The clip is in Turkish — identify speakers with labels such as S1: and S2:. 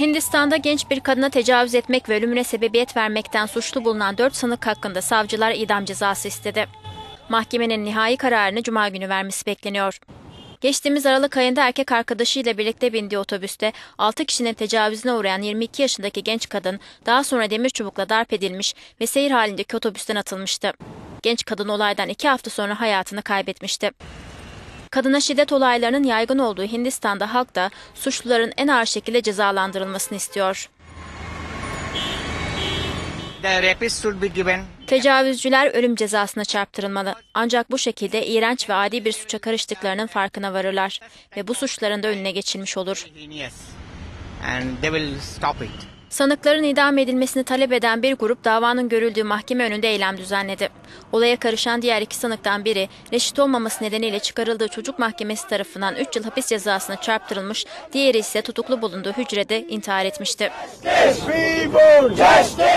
S1: Hindistan'da genç bir kadına tecavüz etmek ve ölümüne sebebiyet vermekten suçlu bulunan 4 sanık hakkında savcılar idam cezası istedi. Mahkemenin nihai kararını cuma günü vermesi bekleniyor. Geçtiğimiz Aralık ayında erkek arkadaşıyla birlikte bindiği otobüste 6 kişinin tecavüzüne uğrayan 22 yaşındaki genç kadın daha sonra demir çubukla darp edilmiş ve seyir halindeki otobüsten atılmıştı. Genç kadın olaydan 2 hafta sonra hayatını kaybetmişti. Kadına şiddet olaylarının yaygın olduğu Hindistan'da halk da suçluların en ağır şekilde cezalandırılmasını istiyor. Tecavüzcüler ölüm cezasına çarptırılmalı. Ancak bu şekilde iğrenç ve adi bir suça karıştıklarının farkına varırlar ve bu suçların da önüne geçilmiş olur. Sanıkların idam edilmesini talep eden bir grup davanın görüldüğü mahkeme önünde eylem düzenledi. Olaya karışan diğer iki sanıktan biri reşit olmaması nedeniyle çıkarıldığı çocuk mahkemesi tarafından 3 yıl hapis cezasına çarptırılmış, diğeri ise tutuklu bulunduğu hücrede intihar etmişti.
S2: Justice, people! Justice!